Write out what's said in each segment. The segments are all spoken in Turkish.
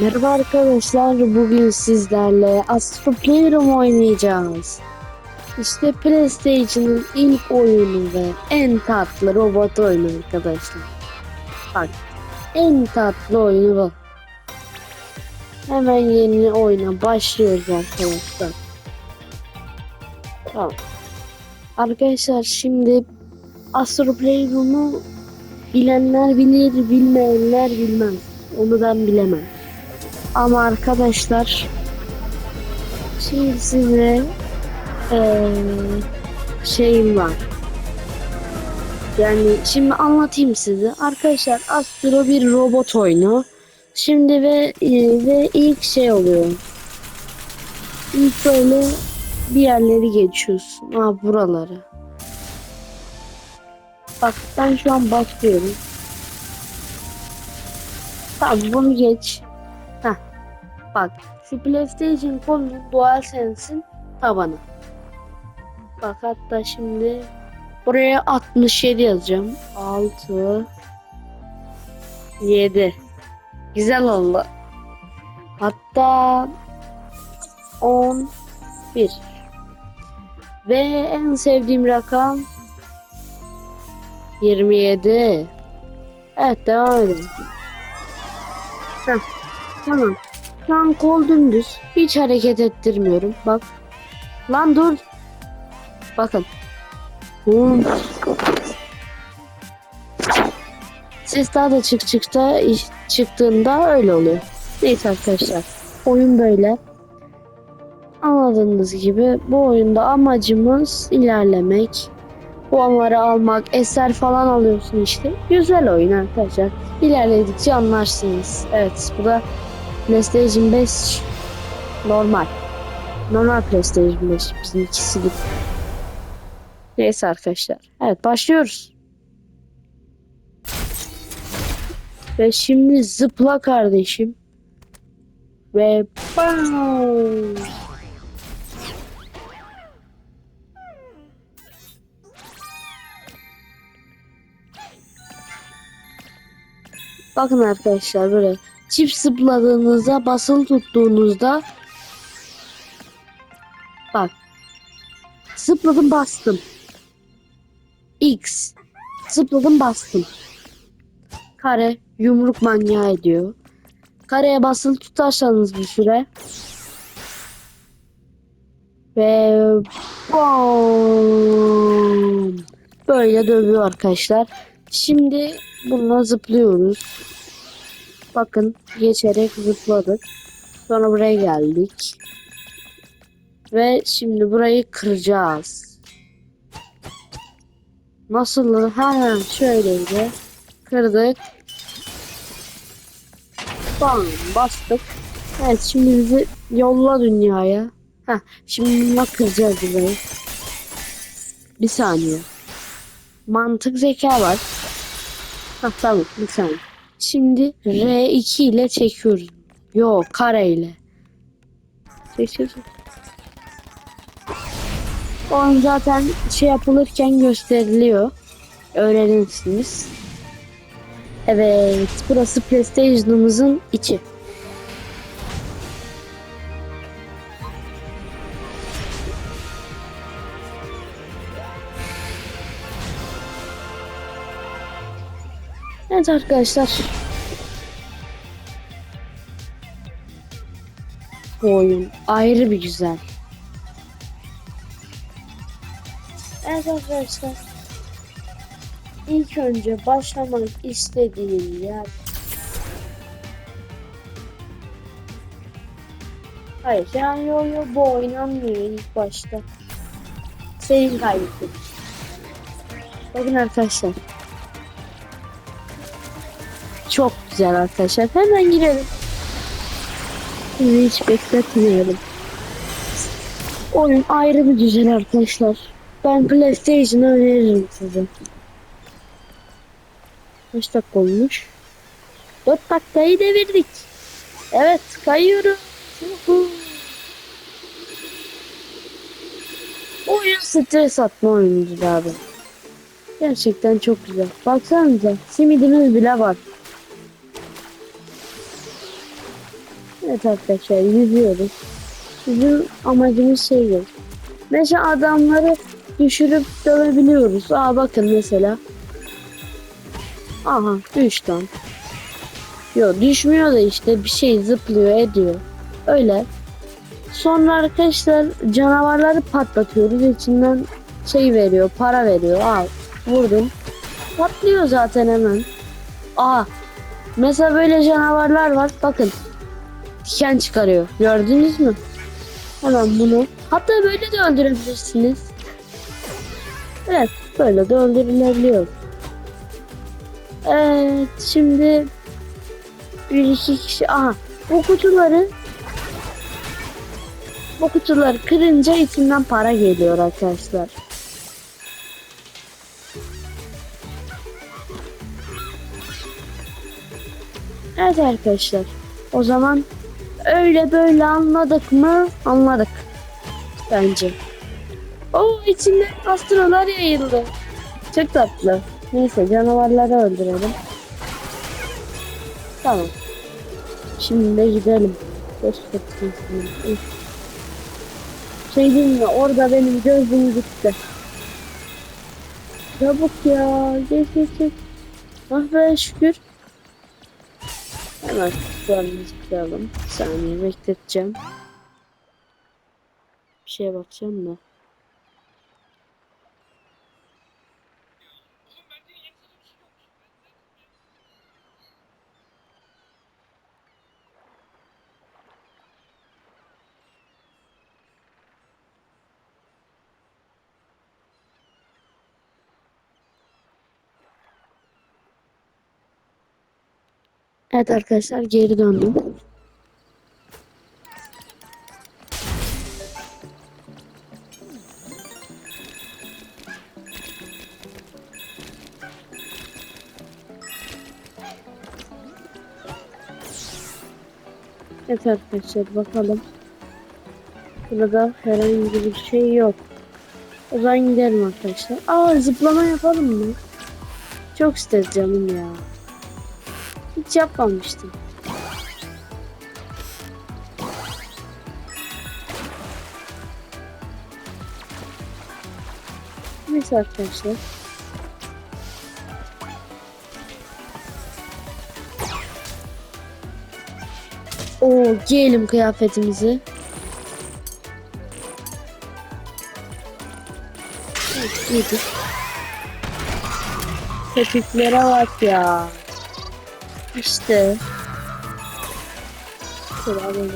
Merhaba arkadaşlar, bugün sizlerle Astro Playroom oynayacağız. İşte PlayStation'ın ilk oyunu ve en tatlı robot oyunu arkadaşlar. Bak, en tatlı oyunu bu. Hemen yeni oyuna başlıyoruz arkadaşlar. Tamam. Arkadaşlar şimdi Astro Playroom'u bilenler bilir, bilmeyenler bilmez. Onu ben bilemem. Ama arkadaşlar şimdi size eee, şeyim var. Yani şimdi anlatayım size. Arkadaşlar Astro bir robot oyunu. Şimdi ve e, ve ilk şey oluyor. İlk böyle bir yerleri geçiyorsun. Ha buraları. Bak ben şu an başlıyorum. Tamam bunu geç. Bak şu PlayStation kolunun DualSense'in tabanı. Bak hatta şimdi buraya 67 yazacağım. 6 7 Güzel oldu. Hatta 11 Ve en sevdiğim rakam 27 Evet devam edelim. Tamam. Şu an kol dümdüz. Hiç hareket ettirmiyorum. Bak. Lan dur. Bakın. Hmm. Ses daha da çık çıkta çıktığında öyle oluyor. Neyse arkadaşlar. Oyun böyle. Anladığınız gibi bu oyunda amacımız ilerlemek. Puanları almak, eser falan alıyorsun işte. Güzel oyun arkadaşlar. İlerledikçe anlarsınız. Evet bu da PlayStation 5 normal. Normal PlayStation 5 bizim ikisi gibi. Neyse arkadaşlar. Evet başlıyoruz. Ve şimdi zıpla kardeşim. Ve bam. Bakın arkadaşlar böyle çift zıpladığınızda basılı tuttuğunuzda bak zıpladım bastım. X zıpladım bastım. Kare yumruk manyağı ediyor. Kareye basılı tutarsanız bir süre. Ve bam böyle dövüyor arkadaşlar. Şimdi bununla zıplıyoruz Bakın geçerek zıpladık. Sonra buraya geldik. Ve şimdi burayı kıracağız. Nasıl? Ha şöyleydi. Kırdık. Bam bastık. Evet şimdi bizi yolla dünyaya. Ha şimdi bununla kıracağız burayı. Bir saniye. Mantık zeka var. Ha tamam bir saniye. Şimdi R2 ile çekiyoruz. Yo kare ile. Çekiyoruz. Oyun zaten şey yapılırken gösteriliyor. Öğrenirsiniz. Evet burası PlayStation'ımızın içi. Evet arkadaşlar. Bu oyun ayrı bir güzel. Evet arkadaşlar. İlk önce başlamak istediğim yer Hayır yani yo yo bu oynanmıyor ilk başta. Senin kaybettin. Bakın arkadaşlar. Çok güzel arkadaşlar. Hemen girelim. Sizi hiç bekletmiyorum. Oyun ayrı bir güzel arkadaşlar. Ben PlayStation'ı öneririm size. Kaç dakika olmuş? 4 dakikayı devirdik. Evet kayıyorum. Oyun stres atma oyunudur abi. Gerçekten çok güzel. Baksanıza simidimiz bile var. Evet arkadaşlar yüzüyoruz. Bizim amacımız şey yok. Mesela adamları düşürüp dövebiliyoruz. Aa bakın mesela. Aha düştü. Yok düşmüyor da işte bir şey zıplıyor ediyor. Öyle. Sonra arkadaşlar canavarları patlatıyoruz. İçinden şey veriyor, para veriyor. Al vurdum. Patlıyor zaten hemen. Aa mesela böyle canavarlar var. Bakın. Diken çıkarıyor. Gördünüz mü? Hemen bunu. Hatta böyle de öldürebilirsiniz. Evet böyle de öldürülebiliyor. Evet şimdi bir iki kişi aha bu kutuları bu kutuları kırınca içinden para geliyor arkadaşlar. Evet arkadaşlar. O zaman öyle böyle anladık mı? Anladık. Bence. O içinde astrolar yayıldı. Çok tatlı. Neyse canavarları öldürelim. Tamam. Şimdi de gidelim. Şey diyeyim mi? Orada benim gözüm gitti. Çabuk ya. Geç geç geç. Ah be şükür. Hemen kutularımızı koyalım. Bir saniye bekleteceğim. Bir şeye bakacağım da. Evet arkadaşlar geri döndüm. Evet arkadaşlar bakalım. Burada herhangi bir şey yok. O zaman gidelim arkadaşlar. Aa zıplama yapalım mı? Çok istedim canım ya. Hiç yapmamıştım. Neyse arkadaşlar. Oo giyelim kıyafetimizi. Evet, giydik. Köpüklere bak ya. İşte. Alalım.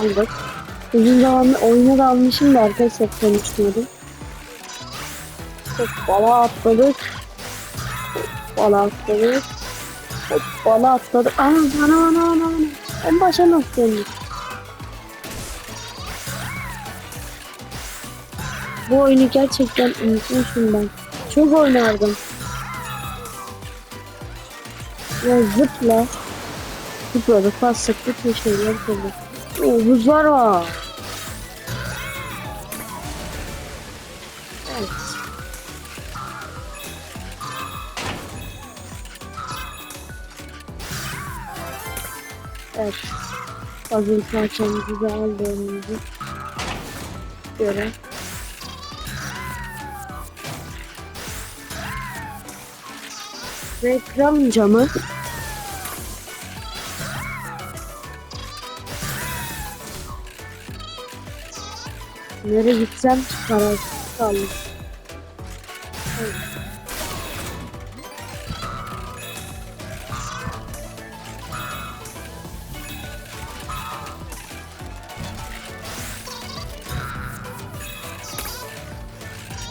Aldık. Uzun zamandır oyuna da almışım da arkadaşlar konuşmuyordum. Hop bala atladık. Hop bala atladık. Hop bala atladık. Aa bana bana bana bana. En başa nasıl döndük? Bu oyunu gerçekten unutmuşum ben. Çok oynardım. Ya zıpla. Zıpladık, bastık, bütün şeyler kırdık. Oo, buzlar var. Evet. Puzzle parçamızı da aldığımızı göre. Kıralım camı. Nereye gitsem kararsız kaldım. Evet.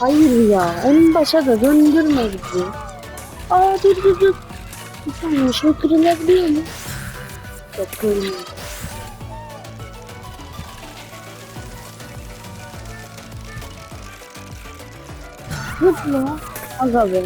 Hayır ya, en başa da döndürme bizi. Aa dur dur dur. Bir saniye şu kırılabiliyor mu? Yok kırılmıyor. Zıpla. Aga be.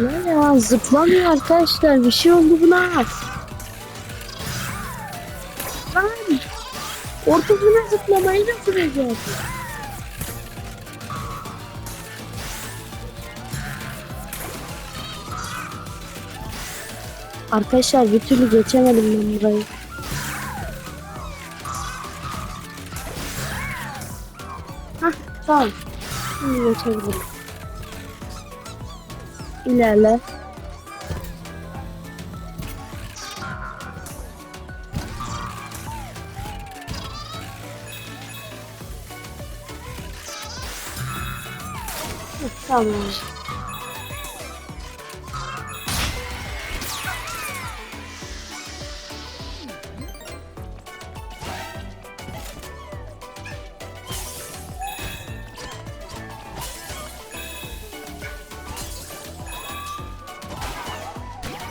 Zıpla ya zıplamıyor arkadaşlar bir şey oldu buna. Lan ortasına zıplamayı nasıl becerdi? Arkadaşlar bir türlü geçemedim ben burayı. Hah tamam. Şimdi geçebilirim. İlerle. Tamam.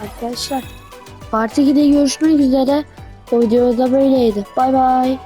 Arkadaşlar Parti 2'de görüşmek üzere. O videoda böyleydi. Bay bay.